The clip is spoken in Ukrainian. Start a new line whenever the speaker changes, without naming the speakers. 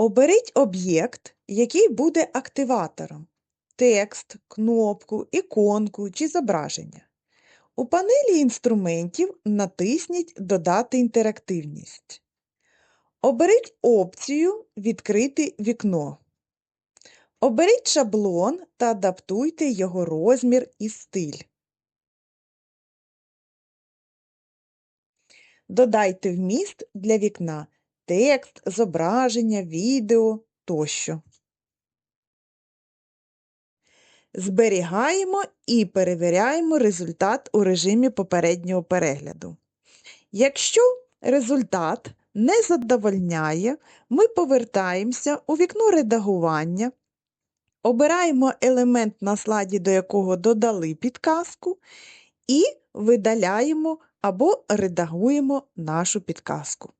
Оберіть об'єкт, який буде активатором – текст, кнопку, іконку чи зображення. У панелі інструментів натисніть Додати інтерактивність. Оберіть опцію Відкрити вікно. Оберіть шаблон та адаптуйте його розмір і стиль. Додайте вміст для вікна – текст, зображення, відео тощо. Зберігаємо і перевіряємо результат у режимі попереднього перегляду. Якщо результат не задовольняє, ми повертаємося у вікно редагування, обираємо елемент на слайді, до якого додали підказку, і видаляємо або редагуємо нашу підказку.